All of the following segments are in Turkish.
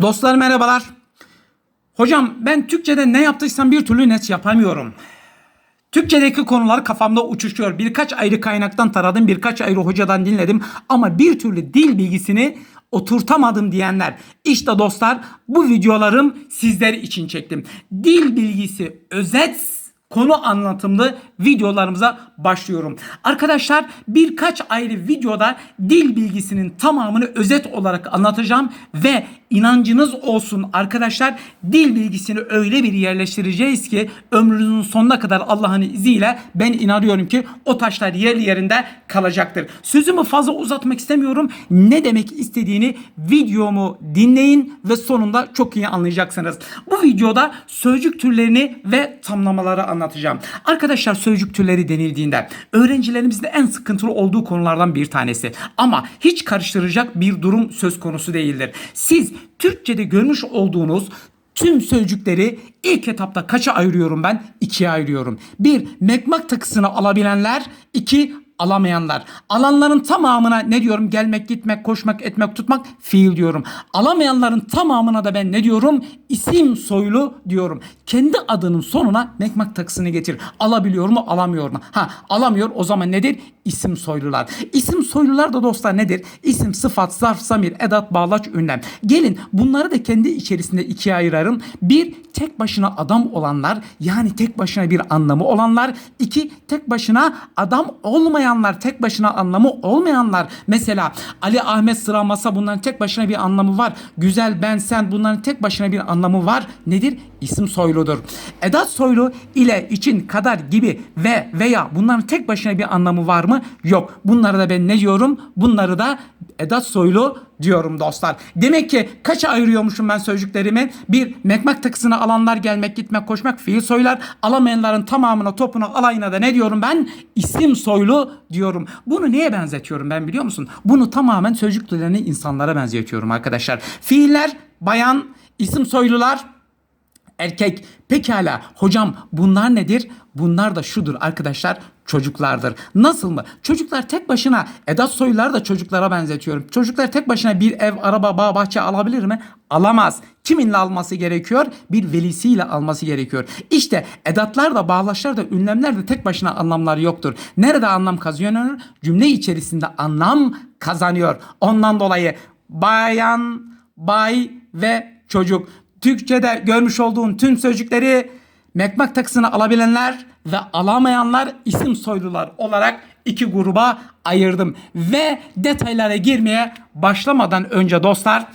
Dostlar merhabalar. Hocam ben Türkçe'de ne yaptıysam bir türlü net yapamıyorum. Türkçedeki konular kafamda uçuşuyor. Birkaç ayrı kaynaktan taradım, birkaç ayrı hocadan dinledim ama bir türlü dil bilgisini oturtamadım diyenler. İşte dostlar bu videolarım sizler için çektim. Dil bilgisi özet konu anlatımlı videolarımıza başlıyorum. Arkadaşlar birkaç ayrı videoda dil bilgisinin tamamını özet olarak anlatacağım ve inancınız olsun arkadaşlar dil bilgisini öyle bir yerleştireceğiz ki ömrünüzün sonuna kadar Allah'ın izniyle ben inanıyorum ki o taşlar yerli yerinde kalacaktır. Sözümü fazla uzatmak istemiyorum. Ne demek istediğini videomu dinleyin ve sonunda çok iyi anlayacaksınız. Bu videoda sözcük türlerini ve tamlamaları anlatacağım. Arkadaşlar sözcük türleri denildiğinde öğrencilerimizin en sıkıntılı olduğu konulardan bir tanesi. Ama hiç karıştıracak bir durum söz konusu değildir. Siz Türkçe'de görmüş olduğunuz tüm sözcükleri ilk etapta kaça ayırıyorum ben? İkiye ayırıyorum. Bir, mekmak takısını alabilenler. iki alamayanlar. Alanların tamamına ne diyorum? Gelmek, gitmek, koşmak, etmek, tutmak fiil diyorum. Alamayanların tamamına da ben ne diyorum? İsim soylu diyorum. Kendi adının sonuna mekmak takısını getir. Alabiliyor mu, alamıyor mu? Ha, alamıyor o zaman nedir? İsim soylular. İsim soylular da dostlar nedir? İsim, sıfat, zarf, zamir, edat, bağlaç, ünlem. Gelin bunları da kendi içerisinde ikiye ayırarım. Bir, tek başına adam olanlar yani tek başına bir anlamı olanlar. iki tek başına adam olmayanlar, tek başına anlamı olmayanlar. Mesela Ali, Ahmet, Sıra, Masa bunların tek başına bir anlamı var. Güzel, ben, sen bunların tek başına bir anlamı var. Nedir? İsim soyludur. Edat soylu ile için, kadar gibi ve veya bunların tek başına bir anlamı var mı? Yok. Bunları da ben ne diyorum? Bunları da edat soylu diyorum dostlar. Demek ki kaça ayırıyormuşum ben sözcüklerimi? Bir, mekmak takısını alanlar gelmek, gitmek, koşmak fiil soylar. Alamayanların tamamına, topuna, alayına da ne diyorum ben? İsim soylu diyorum. Bunu neye benzetiyorum ben biliyor musun? Bunu tamamen sözcüklerini insanlara benzetiyorum arkadaşlar. Fiiller, bayan, isim soylular, erkek. Pekala hocam bunlar nedir? Bunlar da şudur arkadaşlar çocuklardır. Nasıl mı? Çocuklar tek başına edat soyluları da çocuklara benzetiyorum. Çocuklar tek başına bir ev, araba, bağ, bahçe alabilir mi? Alamaz. Kiminle alması gerekiyor? Bir velisiyle alması gerekiyor. İşte edatlar da bağlaçlar da ünlemler de tek başına anlamları yoktur. Nerede anlam kazanıyor? Cümle içerisinde anlam kazanıyor. Ondan dolayı bayan, bay ve çocuk. Türkçe'de görmüş olduğun tüm sözcükleri mekmak takısını alabilenler ve alamayanlar isim soylular olarak iki gruba ayırdım. Ve detaylara girmeye başlamadan önce dostlar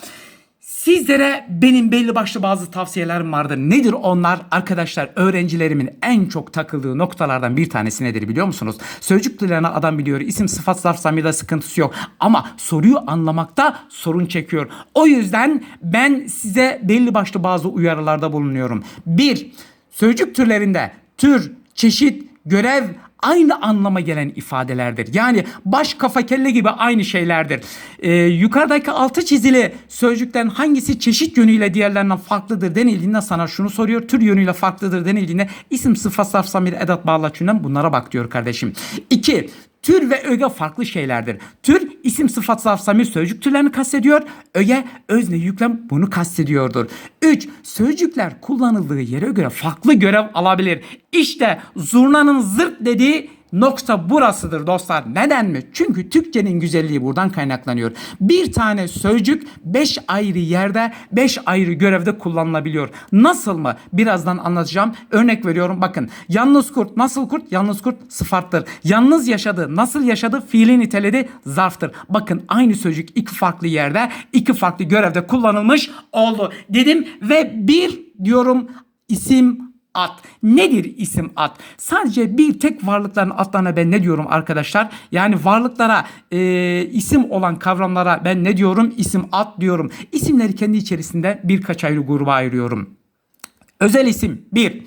Sizlere benim belli başlı bazı tavsiyelerim vardır. Nedir onlar? Arkadaşlar öğrencilerimin en çok takıldığı noktalardan bir tanesi nedir biliyor musunuz? Sözcük dillerine adam biliyor. İsim sıfat zarf zamirde sıkıntısı yok. Ama soruyu anlamakta sorun çekiyor. O yüzden ben size belli başlı bazı uyarılarda bulunuyorum. Bir, sözcük türlerinde tür, çeşit, görev, aynı anlama gelen ifadelerdir. Yani baş kafa kelle gibi aynı şeylerdir. Ee, yukarıdaki altı çizili sözcüklerin hangisi çeşit yönüyle diğerlerinden farklıdır denildiğinde sana şunu soruyor. Tür yönüyle farklıdır denildiğinde isim sıfat sarf samir edat bağlaç bunlara bak diyor kardeşim. İki Tür ve öge farklı şeylerdir. Tür isim sıfat zarf zamir sözcük türlerini kastediyor. Öge özne yüklem bunu kastediyordur. 3. Sözcükler kullanıldığı yere göre farklı görev alabilir. İşte zurnanın zırt dediği nokta burasıdır dostlar. Neden mi? Çünkü Türkçenin güzelliği buradan kaynaklanıyor. Bir tane sözcük 5 ayrı yerde 5 ayrı görevde kullanılabiliyor. Nasıl mı? Birazdan anlatacağım. Örnek veriyorum bakın. Yalnız kurt nasıl kurt? Yalnız kurt sıfattır. Yalnız yaşadı nasıl yaşadı? Fiili niteledi zarftır. Bakın aynı sözcük iki farklı yerde iki farklı görevde kullanılmış oldu dedim ve bir diyorum isim at. Nedir isim at? Sadece bir tek varlıkların atlarına ben ne diyorum arkadaşlar? Yani varlıklara e, isim olan kavramlara ben ne diyorum? İsim at diyorum. İsimleri kendi içerisinde birkaç ayrı gruba ayırıyorum. Özel isim 1.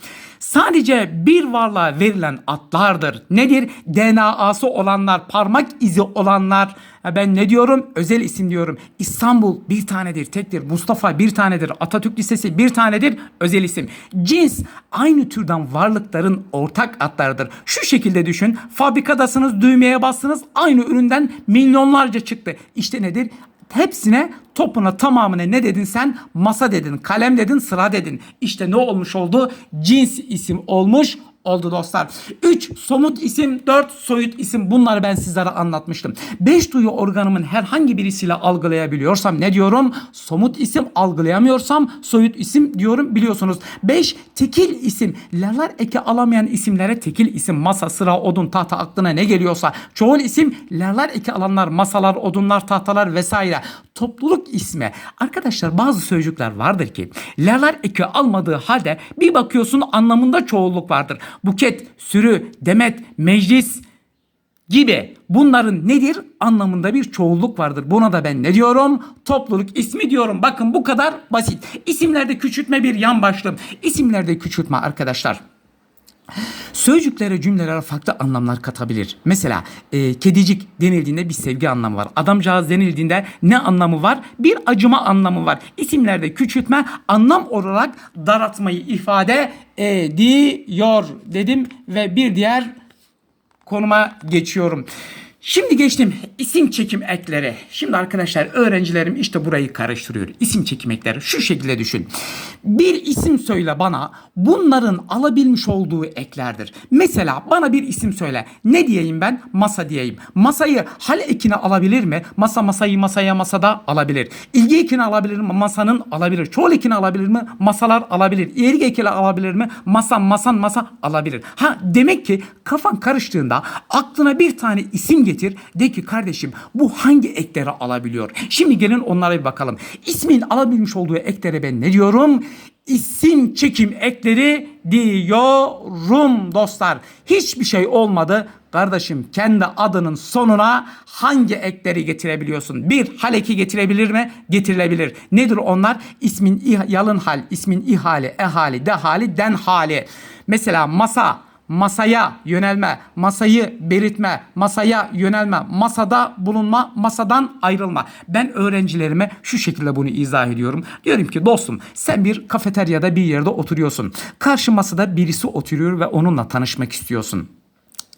Sadece bir varlığa verilen atlardır. Nedir? DNA'sı olanlar, parmak izi olanlar. Ben ne diyorum? Özel isim diyorum. İstanbul bir tanedir, tektir. Mustafa bir tanedir. Atatürk Lisesi bir tanedir. Özel isim. Cins aynı türden varlıkların ortak adlarıdır. Şu şekilde düşün. Fabrikadasınız, düğmeye bastınız. Aynı üründen milyonlarca çıktı. İşte nedir? Hepsine topuna tamamına ne dedin sen? Masa dedin, kalem dedin, sıra dedin. İşte ne olmuş oldu? Cins isim olmuş oldu dostlar. 3 somut isim, 4 soyut isim bunları ben sizlere anlatmıştım. 5 duyu organımın herhangi birisiyle algılayabiliyorsam ne diyorum? Somut isim algılayamıyorsam soyut isim diyorum biliyorsunuz. 5 tekil isim. Lerler eki alamayan isimlere tekil isim. Masa, sıra, odun, tahta aklına ne geliyorsa. Çoğul isim lerler eki alanlar, masalar, odunlar, tahtalar vesaire. Topluluk ismi. Arkadaşlar bazı sözcükler vardır ki lerler eki almadığı halde bir bakıyorsun anlamında çoğulluk vardır. Buket, sürü, demet, meclis gibi bunların nedir anlamında bir çoğulluk vardır. Buna da ben ne diyorum? Topluluk ismi diyorum. Bakın bu kadar basit. İsimlerde küçültme bir yan başlığım. İsimlerde küçültme arkadaşlar. Sözcüklere, cümlelere farklı anlamlar katabilir. Mesela e, kedicik denildiğinde bir sevgi anlamı var. Adamcağız denildiğinde ne anlamı var? Bir acıma anlamı var. İsimlerde küçültme anlam olarak daraltmayı ifade ediyor dedim ve bir diğer konuma geçiyorum. Şimdi geçtim isim çekim ekleri. Şimdi arkadaşlar öğrencilerim işte burayı karıştırıyor. İsim çekim ekleri şu şekilde düşün. Bir isim söyle bana bunların alabilmiş olduğu eklerdir. Mesela bana bir isim söyle. Ne diyeyim ben? Masa diyeyim. Masayı hal ekini alabilir mi? Masa masayı masaya masada alabilir. İlgi ekini alabilir mi? Masanın alabilir. Çoğul ekini alabilir mi? Masalar alabilir. İyelik ekini alabilir mi? Masa masan masa alabilir. Ha demek ki kafan karıştığında aklına bir tane isim getir. De ki kardeşim bu hangi ekleri alabiliyor? Şimdi gelin onlara bir bakalım. İsmin alabilmiş olduğu eklere ben ne diyorum? İsim çekim ekleri diyorum dostlar. Hiçbir şey olmadı. Kardeşim kendi adının sonuna hangi ekleri getirebiliyorsun? Bir hal eki getirebilir mi? Getirilebilir. Nedir onlar? İsmin yalın hal, ismin ihali, ehali, dehali, den hali. Mesela masa, masaya yönelme, masayı belirtme, masaya yönelme, masada bulunma, masadan ayrılma. Ben öğrencilerime şu şekilde bunu izah ediyorum. Diyorum ki dostum sen bir kafeteryada bir yerde oturuyorsun. Karşı masada birisi oturuyor ve onunla tanışmak istiyorsun.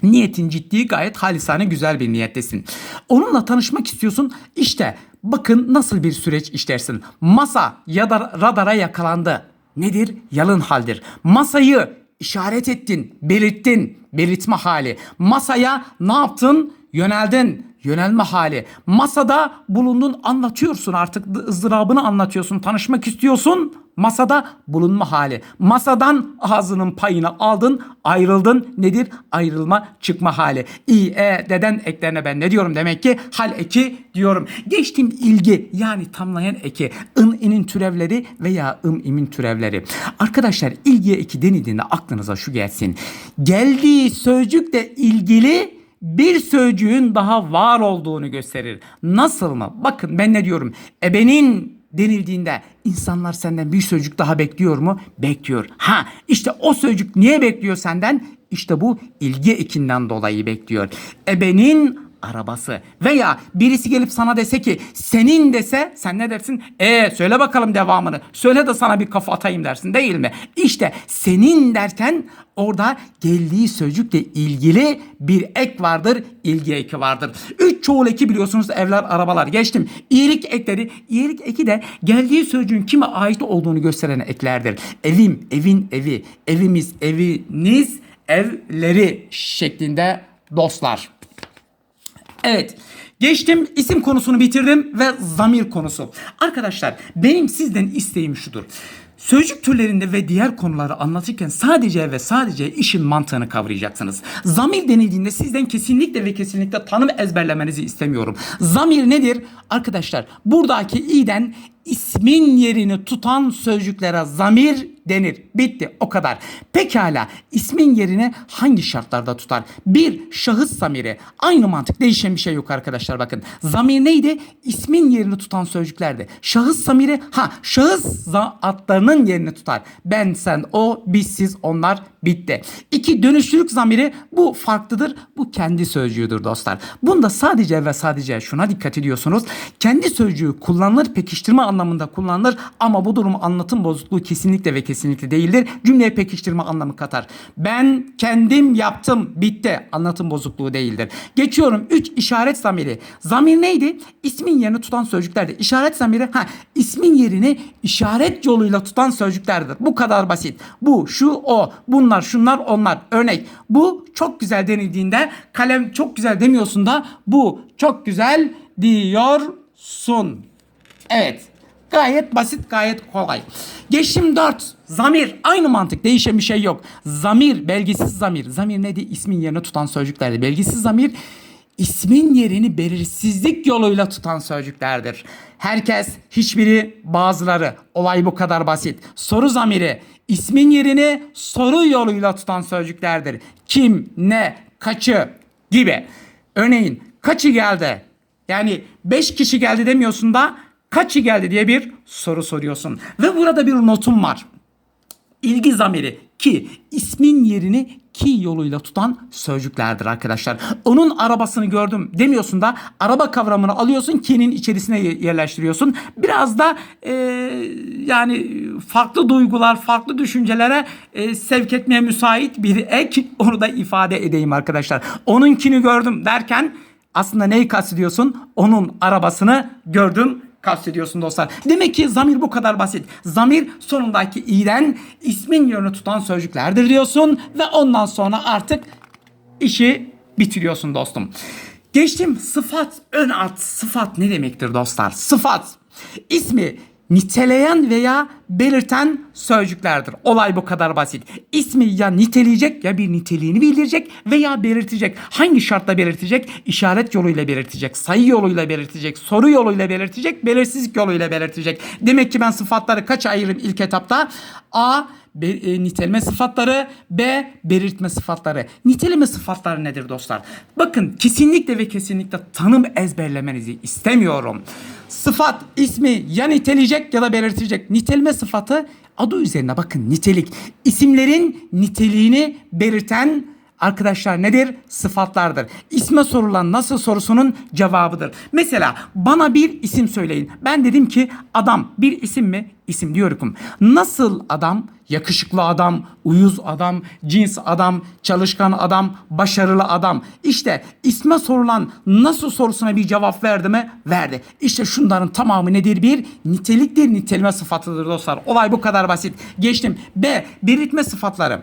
Niyetin ciddi gayet halisane güzel bir niyettesin. Onunla tanışmak istiyorsun. İşte bakın nasıl bir süreç işlersin. Masa ya da radara yakalandı. Nedir? Yalın haldir. Masayı işaret ettin, belirttin, belirtme hali. Masaya ne yaptın? Yöneldin. Yönelme hali. Masada bulundun anlatıyorsun artık ızdırabını anlatıyorsun. Tanışmak istiyorsun. Masada bulunma hali. Masadan ağzının payını aldın, ayrıldın. Nedir? Ayrılma, çıkma hali. İ, e, deden eklerine ben ne diyorum demek ki? Hal eki diyorum. Geçtim ilgi yani tamlayan eki. ın, inin türevleri veya ım, imin türevleri. Arkadaşlar ilgiye eki denildiğinde aklınıza şu gelsin. Geldiği sözcükle ilgili bir sözcüğün daha var olduğunu gösterir. Nasıl mı? Bakın ben ne diyorum? Ebenin denildiğinde insanlar senden bir sözcük daha bekliyor mu? Bekliyor. Ha işte o sözcük niye bekliyor senden? İşte bu ilgi ekinden dolayı bekliyor. Ebenin arabası veya birisi gelip sana dese ki senin dese sen ne dersin? E söyle bakalım devamını. Söyle de sana bir kafa atayım dersin değil mi? İşte senin derken orada geldiği sözcükle ilgili bir ek vardır. ilgi eki vardır. Üç çoğul eki biliyorsunuz evler, arabalar. Geçtim. İyilik ekleri. İyilik eki de geldiği sözcüğün kime ait olduğunu gösteren eklerdir. Evim, evin evi, evimiz, eviniz, evleri şeklinde dostlar. Evet. Geçtim isim konusunu bitirdim ve zamir konusu. Arkadaşlar benim sizden isteğim şudur. Sözcük türlerinde ve diğer konuları anlatırken sadece ve sadece işin mantığını kavrayacaksınız. Zamir denildiğinde sizden kesinlikle ve kesinlikle tanım ezberlemenizi istemiyorum. Zamir nedir? Arkadaşlar buradaki i'den ismin yerini tutan sözcüklere zamir denir. Bitti o kadar. Pekala ismin yerini hangi şartlarda tutar? Bir şahıs zamiri. Aynı mantık değişen bir şey yok arkadaşlar bakın. Zamir neydi? İsmin yerini tutan sözcüklerdi. Şahıs zamiri ha şahıs adlarının yerini tutar. Ben sen o biz siz onlar bitti. İki dönüşlülük zamiri bu farklıdır. Bu kendi sözcüğüdür dostlar. Bunda sadece ve sadece şuna dikkat ediyorsunuz. Kendi sözcüğü kullanılır pekiştirme anlamında kullanılır ama bu durum anlatım bozukluğu kesinlikle ve kesinlikle değildir. Cümleye pekiştirme anlamı katar. Ben kendim yaptım bitti anlatım bozukluğu değildir. Geçiyorum 3 işaret zamiri. Zamir neydi? İsmin yerini tutan sözcüklerdi. İşaret zamiri ha ismin yerini işaret yoluyla tutan sözcüklerdir. Bu kadar basit. Bu, şu, o, bunlar, şunlar, onlar. Örnek bu çok güzel denildiğinde kalem çok güzel demiyorsun da bu çok güzel diyorsun. Evet. Gayet basit, gayet kolay. Geçtim 4. Zamir. Aynı mantık. Değişen bir şey yok. Zamir, belgisiz zamir. Zamir nedir? İsmin yerini tutan sözcüklerdir. Belgisiz zamir ismin yerini belirsizlik yoluyla tutan sözcüklerdir. Herkes, hiçbiri, bazıları. Olay bu kadar basit. Soru zamiri ismin yerini soru yoluyla tutan sözcüklerdir. Kim, ne, kaçı gibi. Örneğin kaçı geldi? Yani 5 kişi geldi demiyorsun da kaçı geldi diye bir soru soruyorsun. Ve burada bir notum var. İlgi zamiri ki ismin yerini ki yoluyla tutan sözcüklerdir arkadaşlar. Onun arabasını gördüm demiyorsun da araba kavramını alıyorsun ki'nin içerisine yerleştiriyorsun. Biraz da e, yani farklı duygular, farklı düşüncelere e, sevk etmeye müsait bir ek onu da ifade edeyim arkadaşlar. Onunkini gördüm derken aslında neyi kastediyorsun? Onun arabasını gördüm kastediyorsun dostlar. Demek ki zamir bu kadar basit. Zamir sonundaki i'den ismin yönünü tutan sözcüklerdir diyorsun ve ondan sonra artık işi bitiriyorsun dostum. Geçtim sıfat ön ad sıfat ne demektir dostlar? Sıfat ismi niteleyen veya belirten sözcüklerdir. Olay bu kadar basit. İsmi ya niteleyecek ya bir niteliğini bildirecek veya belirtecek. Hangi şartla belirtecek? İşaret yoluyla belirtecek, sayı yoluyla belirtecek, soru yoluyla belirtecek, belirsizlik yoluyla belirtecek. Demek ki ben sıfatları kaç ayırırım ilk etapta? A be, e, niteleme sıfatları, B belirtme sıfatları. Niteleme sıfatları nedir dostlar? Bakın kesinlikle ve kesinlikle tanım ezberlemenizi istemiyorum. Sıfat ismi ya niteleyecek ya da belirtecek. Niteleme sıfatı adı üzerine bakın nitelik. İsimlerin niteliğini belirten arkadaşlar nedir? Sıfatlardır. İsme sorulan nasıl sorusunun cevabıdır. Mesela bana bir isim söyleyin. Ben dedim ki adam bir isim mi? İsim diyorum. Nasıl adam? Yakışıklı adam, uyuz adam, cins adam, çalışkan adam, başarılı adam. İşte isme sorulan nasıl sorusuna bir cevap verdi mi? Verdi. İşte şunların tamamı nedir? Bir niteliktir, niteleme sıfatıdır dostlar. Olay bu kadar basit. Geçtim. B. Belirtme sıfatları.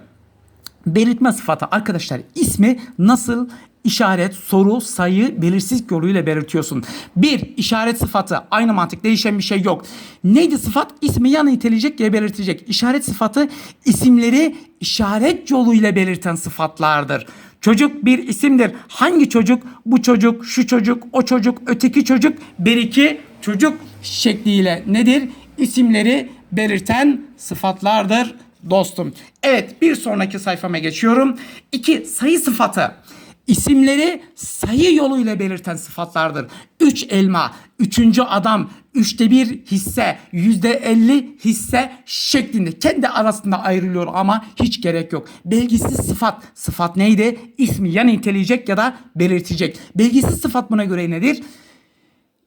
Belirtme sıfatı arkadaşlar ismi nasıl işaret, soru, sayı, belirsiz yoluyla belirtiyorsun. Bir, işaret sıfatı. Aynı mantık değişen bir şey yok. Neydi sıfat? İsmi ya niteleyecek ya belirtecek. İşaret sıfatı isimleri işaret yoluyla belirten sıfatlardır. Çocuk bir isimdir. Hangi çocuk? Bu çocuk, şu çocuk, o çocuk, öteki çocuk, bir iki çocuk şekliyle nedir? İsimleri belirten sıfatlardır dostum. Evet bir sonraki sayfama geçiyorum. İki sayı sıfatı. İsimleri sayı yoluyla belirten sıfatlardır. Üç elma, üçüncü adam, üçte bir hisse, yüzde elli hisse şeklinde kendi arasında ayrılıyor ama hiç gerek yok. Belgisiz sıfat. Sıfat neydi? İsmi ya niteleyecek ya da belirtecek. Belgisiz sıfat buna göre nedir?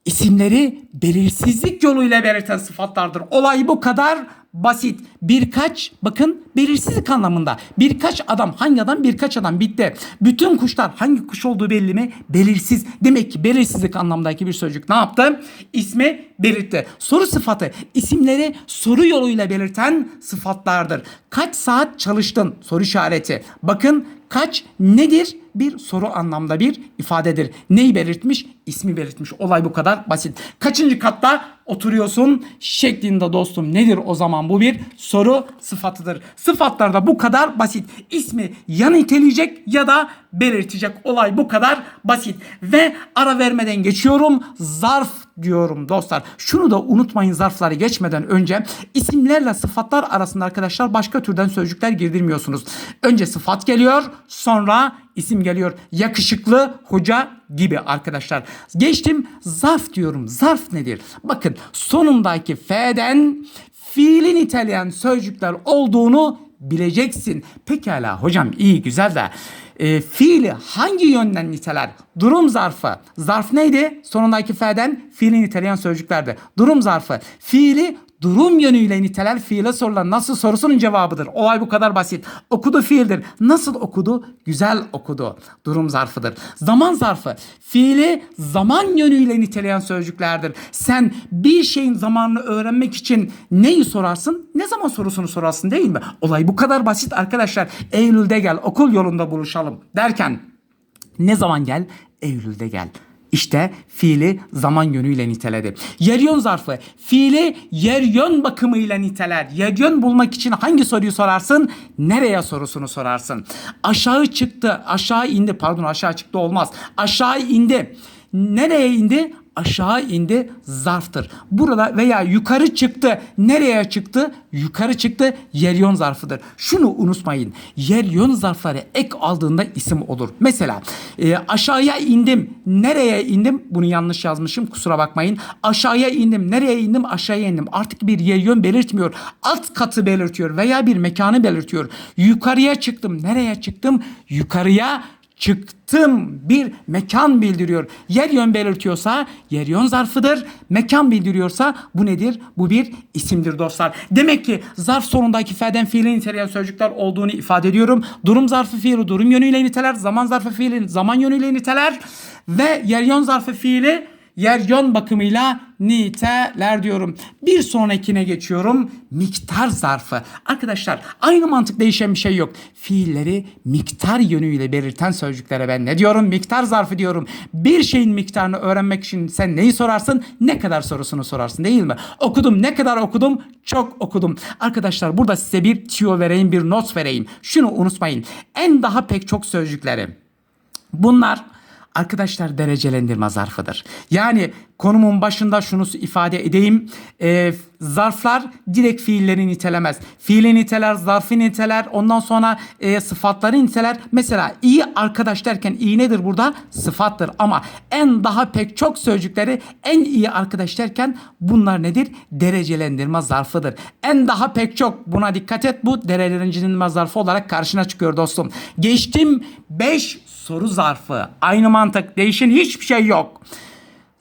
İsimleri belirsizlik yoluyla belirten sıfatlardır. Olay bu kadar basit. Birkaç bakın belirsizlik anlamında. Birkaç adam hangi adam birkaç adam bitti. Bütün kuşlar hangi kuş olduğu belli mi? Belirsiz. Demek ki belirsizlik anlamındaki bir sözcük ne yaptı? İsmi belirtti. Soru sıfatı isimleri soru yoluyla belirten sıfatlardır. Kaç saat çalıştın? Soru işareti. Bakın kaç nedir? Bir soru anlamda bir ifadedir. Neyi belirtmiş? İsmi belirtmiş. Olay bu kadar basit. Kaçıncı katta oturuyorsun şeklinde dostum. Nedir o zaman bu bir soru sıfatıdır. Sıfatlar da bu kadar basit. İsmi ya niteleyecek ya da belirtecek. Olay bu kadar basit. Ve ara vermeden geçiyorum. Zarf diyorum dostlar. Şunu da unutmayın zarfları geçmeden önce isimlerle sıfatlar arasında arkadaşlar başka türden sözcükler girdirmiyorsunuz. Önce sıfat geliyor sonra isim geliyor. Yakışıklı hoca gibi arkadaşlar. Geçtim zarf diyorum. Zarf nedir? Bakın sonundaki F'den fiili niteleyen sözcükler olduğunu bileceksin. Pekala hocam iyi güzel de e, fiili hangi yönden niteler? Durum zarfı. Zarf neydi? Sonundaki fe'den fiili niteleyen sözcüklerdi. Durum zarfı. Fiili durum yönüyle niteler fiile sorulan nasıl sorusunun cevabıdır. Olay bu kadar basit. Okudu fiildir. Nasıl okudu? Güzel okudu. Durum zarfıdır. Zaman zarfı. Fiili zaman yönüyle niteleyen sözcüklerdir. Sen bir şeyin zamanını öğrenmek için neyi sorarsın? Ne zaman sorusunu sorarsın değil mi? Olay bu kadar basit arkadaşlar. Eylül'de gel okul yolunda buluşalım derken ne zaman gel? Eylül'de gel. İşte fiili zaman yönüyle niteledi. Yer yön zarfı fiili yer yön bakımıyla niteler. Yer yön bulmak için hangi soruyu sorarsın? Nereye sorusunu sorarsın. Aşağı çıktı, aşağı indi. Pardon aşağı çıktı olmaz. Aşağı indi. Nereye indi? Aşağı indi zarftır. Burada veya yukarı çıktı. Nereye çıktı? Yukarı çıktı yer yön zarfıdır. Şunu unutmayın. Yer yön zarfları ek aldığında isim olur. Mesela e, aşağıya indim. Nereye indim? Bunu yanlış yazmışım. Kusura bakmayın. Aşağıya indim. Nereye indim? Aşağıya indim. Artık bir yer yön belirtmiyor. Alt katı belirtiyor veya bir mekanı belirtiyor. Yukarıya çıktım. Nereye çıktım? Yukarıya çıktım bir mekan bildiriyor. Yer yön belirtiyorsa yer yön zarfıdır. Mekan bildiriyorsa bu nedir? Bu bir isimdir dostlar. Demek ki zarf sonundaki fe'den fiilin niteleyen sözcükler olduğunu ifade ediyorum. Durum zarfı fiili durum yönüyle niteler. Zaman zarfı fiili zaman yönüyle niteler. Ve yer yön zarfı fiili yer yön bakımıyla niteler diyorum. Bir sonrakine geçiyorum. Miktar zarfı. Arkadaşlar aynı mantık değişen bir şey yok. Fiilleri miktar yönüyle belirten sözcüklere ben ne diyorum? Miktar zarfı diyorum. Bir şeyin miktarını öğrenmek için sen neyi sorarsın? Ne kadar sorusunu sorarsın değil mi? Okudum. Ne kadar okudum? Çok okudum. Arkadaşlar burada size bir tüyo vereyim, bir not vereyim. Şunu unutmayın. En daha pek çok sözcükleri. Bunlar arkadaşlar derecelendirme zarfıdır. Yani konumun başında şunu ifade edeyim. Ee, zarflar direkt fiilleri nitelemez. Fiili niteler, zarfı niteler, ondan sonra e, sıfatları niteler. Mesela iyi arkadaş derken iyi nedir burada? Sıfattır ama en daha pek çok sözcükleri en iyi arkadaş derken bunlar nedir? Derecelendirme zarfıdır. En daha pek çok buna dikkat et bu derecelendirme zarfı olarak karşına çıkıyor dostum. Geçtim 5 soru zarfı. Aynı mantık değişen hiçbir şey yok.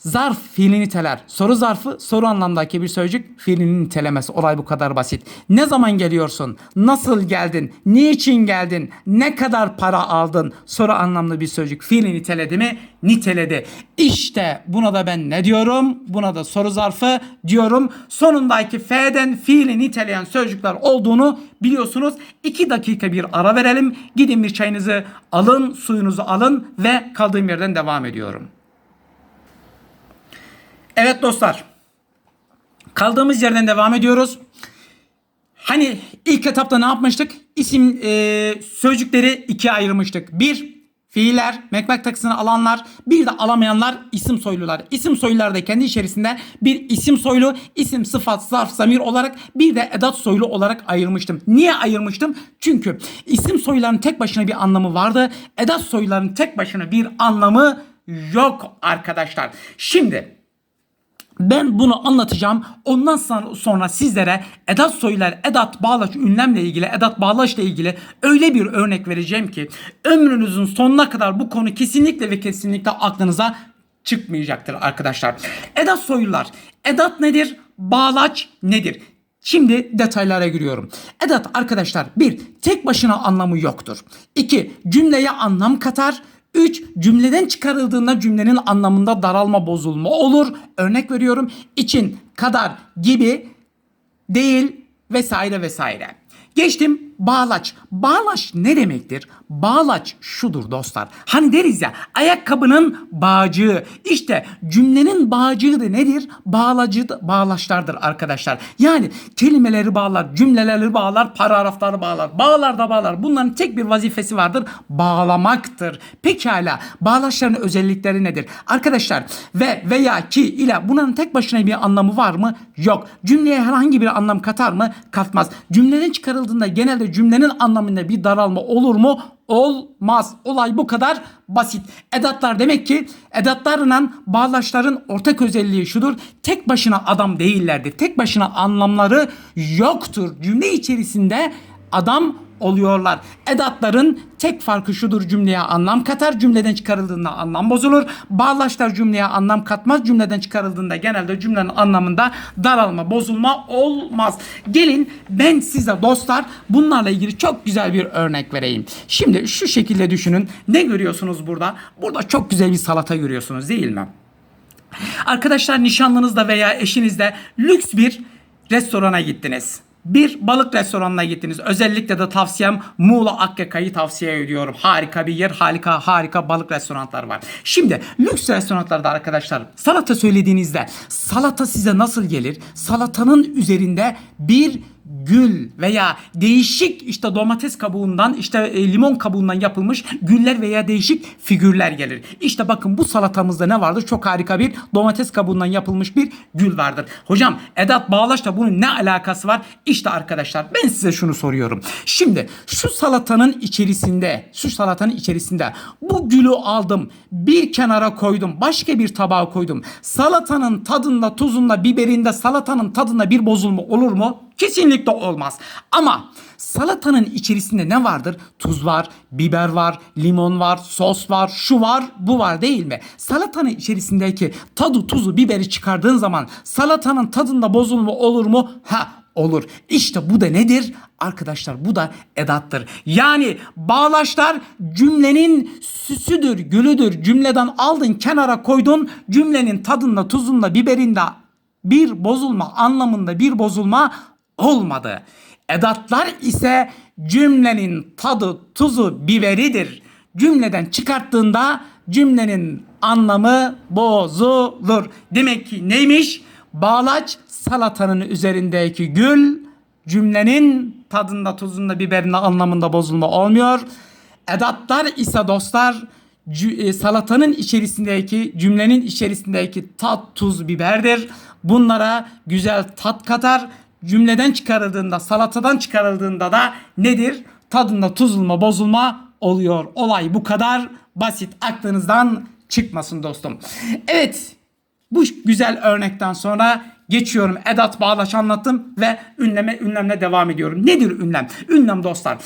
Zarf fiili niteler. Soru zarfı soru anlamdaki bir sözcük fiilini nitelemez. Olay bu kadar basit. Ne zaman geliyorsun? Nasıl geldin? Niçin geldin? Ne kadar para aldın? Soru anlamlı bir sözcük fiili niteledi mi? Niteledi. İşte buna da ben ne diyorum? Buna da soru zarfı diyorum. Sonundaki F'den fiili niteleyen sözcükler olduğunu biliyorsunuz. 2 dakika bir ara verelim. Gidin bir çayınızı alın, suyunuzu alın ve kaldığım yerden devam ediyorum. Evet dostlar. Kaldığımız yerden devam ediyoruz. Hani ilk etapta ne yapmıştık? İsim e, sözcükleri ikiye ayırmıştık. Bir, fiiller, mekmek takısını alanlar, bir de alamayanlar isim soylular. İsim soylular da kendi içerisinde bir isim soylu, isim, sıfat, zarf, zamir olarak bir de edat soylu olarak ayırmıştım. Niye ayırmıştım? Çünkü isim soyluların tek başına bir anlamı vardı. Edat soyluların tek başına bir anlamı yok arkadaşlar. Şimdi ben bunu anlatacağım. Ondan sonra sizlere edat soylar, edat bağlaç ünlemle ilgili, edat bağlaçla ilgili öyle bir örnek vereceğim ki ömrünüzün sonuna kadar bu konu kesinlikle ve kesinlikle aklınıza çıkmayacaktır arkadaşlar. Edat soylular. Edat nedir? Bağlaç nedir? Şimdi detaylara giriyorum. Edat arkadaşlar bir tek başına anlamı yoktur. İki cümleye anlam katar. 3. Cümleden çıkarıldığında cümlenin anlamında daralma bozulma olur. Örnek veriyorum. için, kadar gibi değil vesaire vesaire. Geçtim bağlaç. Bağlaç ne demektir? Bağlaç şudur dostlar. Hani deriz ya ayakkabının bağcığı. İşte cümlenin bağcığı da nedir? Bağlacı bağlaçlardır arkadaşlar. Yani kelimeleri bağlar, cümleleri bağlar, paragrafları bağlar. Bağlar da bağlar. Bunların tek bir vazifesi vardır. Bağlamaktır. Pekala bağlaçların özellikleri nedir? Arkadaşlar ve veya ki ile bunların tek başına bir anlamı var mı? Yok. Cümleye herhangi bir anlam katar mı? Katmaz. Cümleden çıkarıldığında genelde cümlenin anlamında bir daralma olur mu? Olmaz. Olay bu kadar basit. Edatlar demek ki edatlarla bağlaçların ortak özelliği şudur. Tek başına adam değillerdir. Tek başına anlamları yoktur. Cümle içerisinde adam oluyorlar. Edatların tek farkı şudur cümleye anlam katar. Cümleden çıkarıldığında anlam bozulur. Bağlaçlar cümleye anlam katmaz. Cümleden çıkarıldığında genelde cümlenin anlamında daralma, bozulma olmaz. Gelin ben size dostlar bunlarla ilgili çok güzel bir örnek vereyim. Şimdi şu şekilde düşünün. Ne görüyorsunuz burada? Burada çok güzel bir salata görüyorsunuz değil mi? Arkadaşlar nişanlınızla veya eşinizle lüks bir restorana gittiniz. Bir balık restoranına gittiniz. Özellikle de tavsiyem Muğla Akyaka'yı tavsiye ediyorum. Harika bir yer, harika harika balık restoranlar var. Şimdi lüks restoranlarda arkadaşlar salata söylediğinizde salata size nasıl gelir? Salatanın üzerinde bir gül veya değişik işte domates kabuğundan işte e, limon kabuğundan yapılmış güller veya değişik figürler gelir. İşte bakın bu salatamızda ne vardır? Çok harika bir domates kabuğundan yapılmış bir gül vardır. Hocam Edat Bağlaç'la bunun ne alakası var? İşte arkadaşlar ben size şunu soruyorum. Şimdi şu salatanın içerisinde şu salatanın içerisinde bu gülü aldım bir kenara koydum başka bir tabağa koydum. Salatanın tadında tuzunda biberinde salatanın tadında bir bozulma olur mu? Kesinlikle olmaz. Ama salatanın içerisinde ne vardır? Tuz var, biber var, limon var, sos var, şu var, bu var değil mi? Salatanın içerisindeki tadı, tuzu, biberi çıkardığın zaman salatanın tadında bozulma olur mu? Ha olur. İşte bu da nedir? Arkadaşlar bu da edattır. Yani bağlaçlar cümlenin süsüdür, gülüdür. Cümleden aldın kenara koydun cümlenin tadında, tuzunda, biberinde bir bozulma anlamında bir bozulma olmadı. Edatlar ise cümlenin tadı, tuzu, biberidir. Cümleden çıkarttığında cümlenin anlamı bozulur. Demek ki neymiş? Bağlaç salatanın üzerindeki gül cümlenin tadında, tuzunda, biberinde anlamında bozulma olmuyor. Edatlar ise dostlar e, salatanın içerisindeki cümlenin içerisindeki tat, tuz, biberdir. Bunlara güzel tat katar. Cümleden çıkarıldığında, salatadan çıkarıldığında da nedir? Tadında tuzulma, bozulma oluyor. Olay bu kadar basit. Aklınızdan çıkmasın dostum. Evet, bu güzel örnekten sonra geçiyorum. Edat bağlaç anlattım ve ünleme ünlemle devam ediyorum. Nedir ünlem? Ünlem dostlar.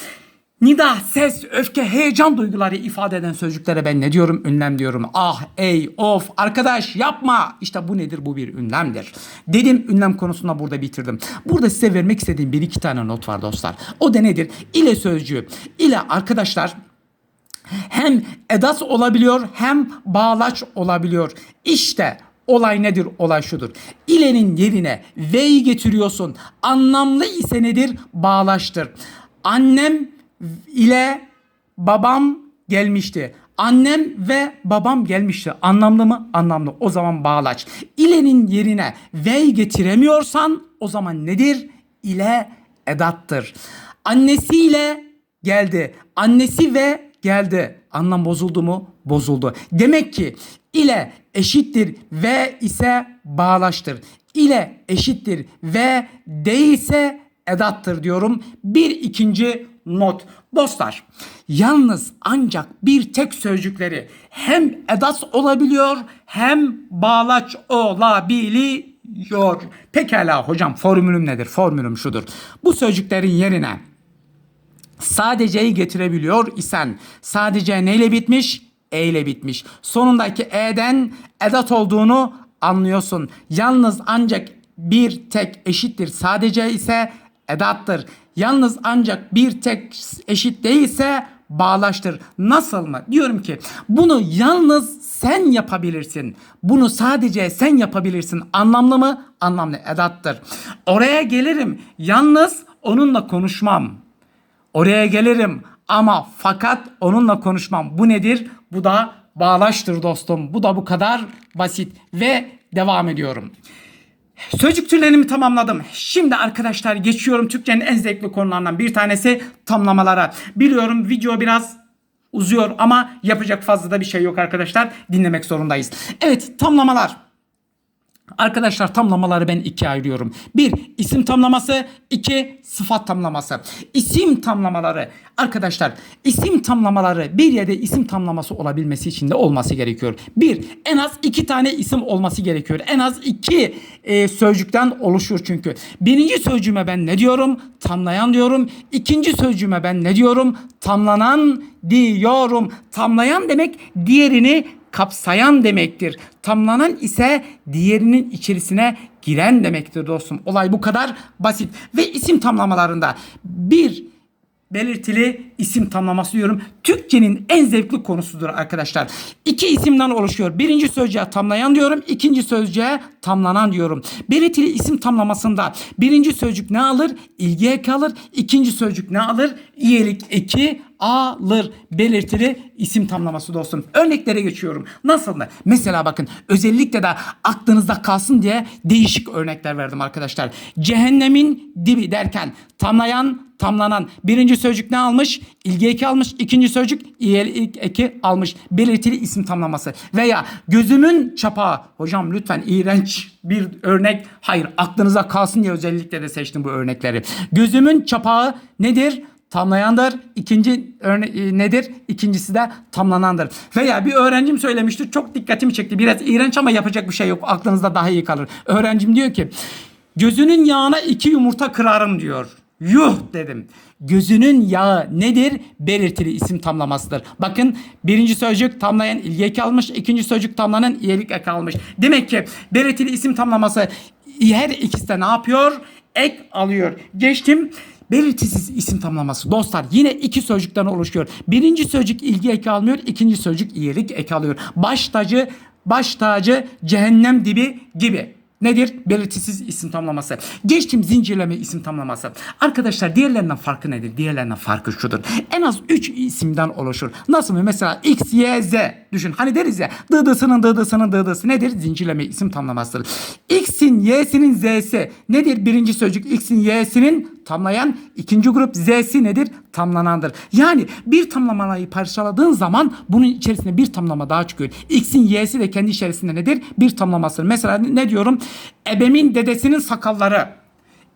Nida, ses, öfke, heyecan duyguları ifade eden sözcüklere ben ne diyorum? Ünlem diyorum. Ah, ey, of, arkadaş yapma. İşte bu nedir? Bu bir ünlemdir. Dedim ünlem konusunda burada bitirdim. Burada size vermek istediğim bir iki tane not var dostlar. O da nedir? İle sözcüğü. İle arkadaşlar hem edat olabiliyor hem bağlaç olabiliyor. İşte olay nedir? Olay şudur. İlenin yerine ve'yi getiriyorsun. Anlamlı ise nedir? Bağlaçtır. Annem ile babam gelmişti. Annem ve babam gelmişti. Anlamlı mı? Anlamlı. O zaman bağlaç. İlenin yerine ve'yi getiremiyorsan o zaman nedir? İle edattır. Annesiyle geldi. Annesi ve geldi. Anlam bozuldu mu? Bozuldu. Demek ki ile eşittir ve ise bağlaçtır. İle eşittir ve değilse edattır diyorum. Bir ikinci not. Dostlar yalnız ancak bir tek sözcükleri hem edat olabiliyor hem bağlaç olabiliyor. Pekala hocam formülüm nedir? Formülüm şudur. Bu sözcüklerin yerine sadece'yi getirebiliyor isen sadece neyle bitmiş? E ile bitmiş. Sonundaki e'den edat olduğunu anlıyorsun. Yalnız ancak bir tek eşittir sadece ise edattır. Yalnız ancak bir tek eşit değilse bağlaştır. Nasıl mı? Diyorum ki bunu yalnız sen yapabilirsin. Bunu sadece sen yapabilirsin. Anlamlı mı? Anlamlı edattır. Oraya gelirim. Yalnız onunla konuşmam. Oraya gelirim ama fakat onunla konuşmam. Bu nedir? Bu da bağlaçtır dostum. Bu da bu kadar basit ve devam ediyorum. Sözcük türlerimi tamamladım. Şimdi arkadaşlar geçiyorum Türkçenin en zevkli konularından bir tanesi tamlamalara. Biliyorum video biraz uzuyor ama yapacak fazla da bir şey yok arkadaşlar. Dinlemek zorundayız. Evet tamlamalar. Arkadaşlar tamlamaları ben ikiye ayırıyorum. Bir isim tamlaması, iki sıfat tamlaması. İsim tamlamaları arkadaşlar isim tamlamaları bir yerde isim tamlaması olabilmesi için de olması gerekiyor. Bir en az iki tane isim olması gerekiyor. En az iki e, sözcükten oluşur çünkü. Birinci sözcüğüme ben ne diyorum? Tamlayan diyorum. İkinci sözcüğüme ben ne diyorum? Tamlanan diyorum. Tamlayan demek diğerini kapsayan demektir. Tamlanan ise diğerinin içerisine giren demektir dostum. Olay bu kadar basit. Ve isim tamlamalarında bir belirtili isim tamlaması diyorum. Türkçenin en zevkli konusudur arkadaşlar. İki isimden oluşuyor. Birinci sözcüğe tamlayan diyorum. ikinci sözcüğe tamlanan diyorum. Belirtili isim tamlamasında birinci sözcük ne alır? İlgi eki alır. İkinci sözcük ne alır? İyelik eki alır. Belirtili isim tamlaması dostum. Örneklere geçiyorum. Nasıl mı? Mesela bakın özellikle de aklınızda kalsın diye değişik örnekler verdim arkadaşlar. Cehennemin dibi derken tamlayan, tamlanan. Birinci sözcük ne almış? İlgi eki almış. İkinci sözcük iyilik eki almış. Belirtili isim tamlaması. Veya gözümün çapağı. Hocam lütfen iğrenç bir örnek. Hayır aklınıza kalsın diye özellikle de seçtim bu örnekleri. Gözümün çapağı nedir? tamlayandır. İkinci örne e, nedir? İkincisi de tamlanandır. Veya bir öğrencim söylemişti. Çok dikkatimi çekti. Biraz iğrenç ama yapacak bir şey yok. Aklınızda daha iyi kalır. Öğrencim diyor ki gözünün yağına iki yumurta kırarım diyor. Yuh dedim. Gözünün yağı nedir? Belirtili isim tamlamasıdır. Bakın birinci sözcük tamlayan ilgi eki almış. ikinci sözcük tamlanan iyilik eki almış. Demek ki belirtili isim tamlaması her ikisi de ne yapıyor? Ek alıyor. Geçtim. Belirtisiz isim tamlaması dostlar yine iki sözcükten oluşuyor. Birinci sözcük ilgi eki almıyor, ikinci sözcük iyilik eki alıyor. Baş tacı, baş tacı, cehennem dibi gibi. Nedir? Belirtisiz isim tamlaması. Geçtim zincirleme isim tamlaması. Arkadaşlar diğerlerinden farkı nedir? Diğerlerinden farkı şudur. En az 3 isimden oluşur. Nasıl mı? Mesela X, Y, Z. Düşün. Hani deriz ya dıdısının dıdısının dıdısı nedir? Zincirleme isim tamlamasıdır. X'in, Y'sinin, Z'si nedir? Birinci sözcük X'in, Y'sinin tamlayan. ikinci grup Z'si nedir? Tamlanandır. Yani bir tamlamayı parçaladığın zaman bunun içerisinde bir tamlama daha çıkıyor. X'in Y'si de kendi içerisinde nedir? Bir tamlamasıdır. Mesela ne diyorum? Ebemin dedesinin sakalları.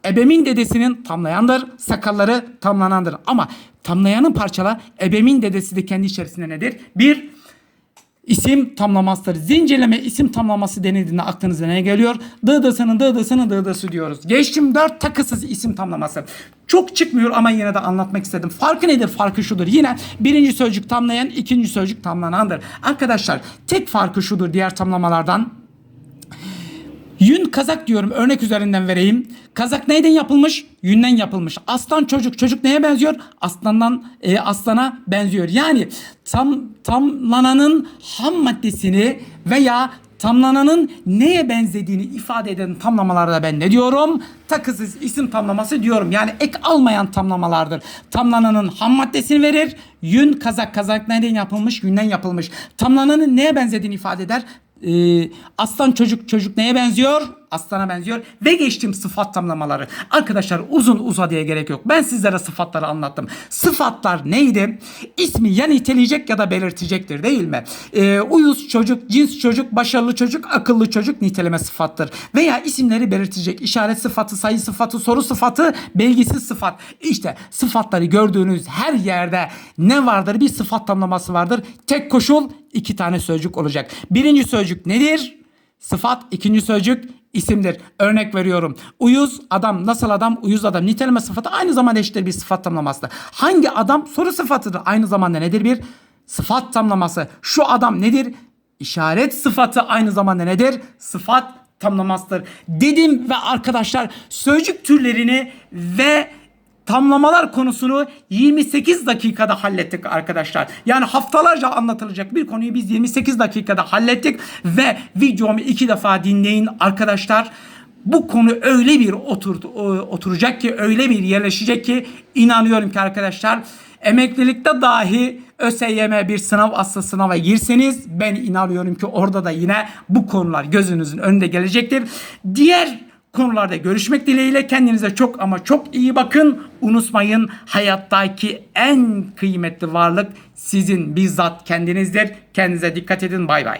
Ebemin dedesinin tamlayandır, sakalları tamlanandır. Ama tamlayanın parçala ebemin dedesi de kendi içerisinde nedir? Bir isim tamlamasıdır. Zincirleme isim tamlaması denildiğinde aklınıza ne geliyor? Dıdısının dıdısının dıdısı diyoruz. Geçtim dört takısız isim tamlaması. Çok çıkmıyor ama yine de anlatmak istedim. Farkı nedir? Farkı şudur. Yine birinci sözcük tamlayan, ikinci sözcük tamlanandır. Arkadaşlar tek farkı şudur diğer tamlamalardan. Yün kazak diyorum örnek üzerinden vereyim. Kazak neyden yapılmış? Yünden yapılmış. Aslan çocuk. Çocuk neye benziyor? Aslandan e, aslana benziyor. Yani tam tamlananın ham maddesini veya tamlananın neye benzediğini ifade eden tamlamalarda ben ne diyorum? Takısız isim tamlaması diyorum. Yani ek almayan tamlamalardır. Tamlananın ham maddesini verir. Yün kazak. Kazak neden yapılmış? Yünden yapılmış. Tamlananın neye benzediğini ifade eder. Ee, aslan çocuk çocuk neye benziyor? Aslana benziyor. Ve geçtim sıfat tamlamaları. Arkadaşlar uzun uzadıya gerek yok. Ben sizlere sıfatları anlattım. Sıfatlar neydi? İsmi ya niteleyecek ya da belirtecektir değil mi? Ee, uyuz çocuk, cins çocuk, başarılı çocuk, akıllı çocuk niteleme sıfattır. Veya isimleri belirtecek. işaret sıfatı, sayı sıfatı, soru sıfatı, belgisiz sıfat. İşte sıfatları gördüğünüz her yerde ne vardır? Bir sıfat tamlaması vardır. Tek koşul iki tane sözcük olacak. Birinci sözcük nedir? Sıfat. ikinci sözcük isimdir. Örnek veriyorum. Uyuz adam nasıl adam? Uyuz adam. Niteleme sıfatı aynı zamanda eşittir bir sıfat tamlamasıdır. Hangi adam? Soru sıfatıdır. Aynı zamanda nedir? Bir sıfat tamlaması. Şu adam nedir? İşaret sıfatı aynı zamanda nedir? Sıfat tamlamasıdır. Dedim ve arkadaşlar sözcük türlerini ve tamlamalar konusunu 28 dakikada hallettik arkadaşlar. Yani haftalarca anlatılacak bir konuyu biz 28 dakikada hallettik ve videomu iki defa dinleyin arkadaşlar. Bu konu öyle bir otur, oturacak ki öyle bir yerleşecek ki inanıyorum ki arkadaşlar emeklilikte dahi ÖSYM bir sınav aslı sınava girseniz ben inanıyorum ki orada da yine bu konular gözünüzün önünde gelecektir. Diğer konularda görüşmek dileğiyle kendinize çok ama çok iyi bakın. Unutmayın hayattaki en kıymetli varlık sizin bizzat kendinizdir. Kendinize dikkat edin. Bay bay.